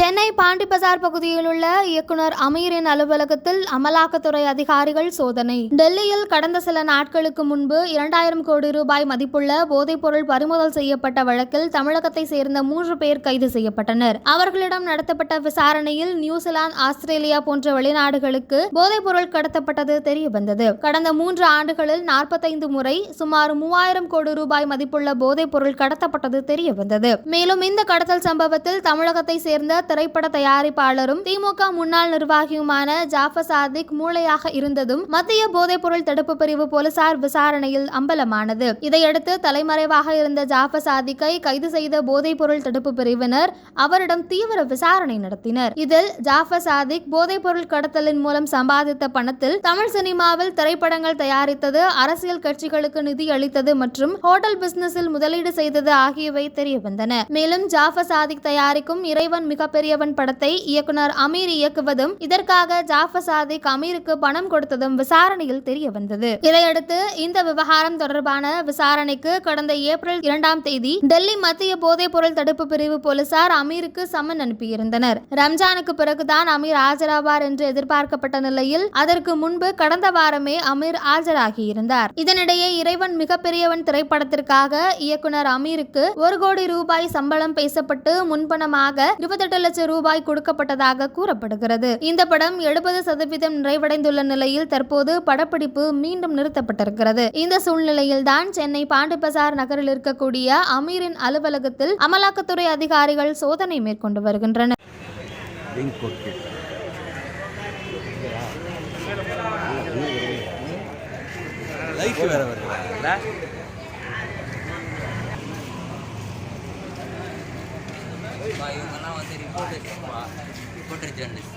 சென்னை பாண்டி பஜார் பகுதியில் உள்ள இயக்குனர் அமீரின் அலுவலகத்தில் அமலாக்கத்துறை அதிகாரிகள் சோதனை. டெல்லியில் கடந்த சில நாட்களுக்கு முன்பு இரண்டாயிரம் கோடி ரூபாய் மதிப்புள்ள போதைப்பொருள் பறிமுதல் செய்யப்பட்ட வழக்கில் தமிழகத்தை சேர்ந்த மூன்று பேர் கைது செய்யப்பட்டனர். அவர்களிடம் நடத்தப்பட்ட விசாரணையில் நியூசிலாந்து ஆஸ்திரேலியா போன்ற வெளிநாடுகளுக்கு போதைப்பொருள் கடத்தப்பட்டது தெரிய வந்தது கடந்த மூன்று ஆண்டுகளில் நாற்பத்தைந்து முறை சுமார் மூவாயிரம் கோடி ரூபாய் மதிப்புள்ள போதைப்பொருள் கடத்தப்பட்டது தெரிய வந்தது மேலும் இந்த கடத்தல் சம்பவத்தில் தமிழகத்தை சேர்ந்த திரைப்பட தயாரிப்பாளரும் திமுக முன்னாள் நிர்வாகியுமான ஜாஃபர் சாதிக் மூளையாக இருந்ததும் மத்திய போதைப்பொருள் தடுப்பு பிரிவு போலீசார் விசாரணையில் அம்பலமானது. இதையடுத்து தலைமறைவாக இருந்த ஜாஃபர் சாதிக்கை கைது செய்த போதைப்பொருள் தடுப்பு பிரிவினர் அவரிடம் தீவிர விசாரணை நடத்தினர். இதில் ஜாஃபர் சாதிக் போதைப்பொருள் கடத்தலின் மூலம் சம்பாதித்த பணத்தில் தமிழ் சினிமாவில் திரைப்படங்கள் தயாரித்தது அரசியல் கட்சிகளுக்கு நிதி அளித்தது மற்றும் ஹோட்டல் பிசினஸில் முதலீடு செய்தது ஆகியவை தெரிய வந்தன மேலும் ஜாஃபர் சாதிக் தயாரிக்கும் இறைவன் மிகப்பெரிய பெரியவன் படத்தை இயக்குனர் அமீர் இயக்குவதும் இதற்காக ஜாஃபர் சாதிக் அமீருக்கு பணம் கொடுத்ததும் விசாரணையில் தெரிய வந்தது இதையடுத்து இந்த விவகாரம் தொடர்பான விசாரணைக்கு கடந்த ஏப்ரல் இரண்டாம் தேதி டெல்லி மத்திய போதைப் பொருள் தடுப்பு பிரிவு போலீசார் அமீருக்கு சம்மன் அனுப்பியிருந்தனர். ரம்ஜானுக்கு பிறகுதான் அமீர் ஆஜராவார் என்று எதிர்பார்க்கப்பட்ட நிலையில் அதற்கு முன்பு கடந்த வாரமே அமீர் ஆஜராகியிருந்தார். இதனிடையே இறைவன் மிகப்பெரியவன் திரைப்படத்திற்காக இயக்குனர் அமீருக்கு ஒரு கோடி ரூபாய் சம்பளம் பேசப்பட்டு முன்பணமாக இருபத்தெட்டு லட்சம் ரூபாய் கொடுக்கப்பட்டதாக கூறப்படுகிறது. இந்த படம் எழுபது சதவீதம் நிறைவடைந்துள்ள நிலையில் தற்போது படப்பிடிப்பு மீண்டும் நிறுத்தப்பட்டிருக்கிறது. இந்த சூழ்நிலையில் தான் சென்னை பாண்டிபசார் நகரில் இருக்கக்கூடிய அமீரின் அலுவலகத்தில் அமலாக்கத்துறை அதிகாரிகள் சோதனை மேற்கொண்டு வருகின்றனர். லைட் வேற வருது. இவங்கெல்லாம் வந்து ரிப்போர்ட்டர்ஸ் ரிப்போர்ட்டர் ஜேர்னலிஸ்ட்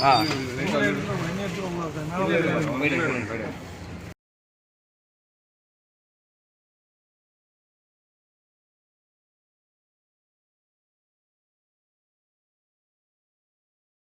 ஆ.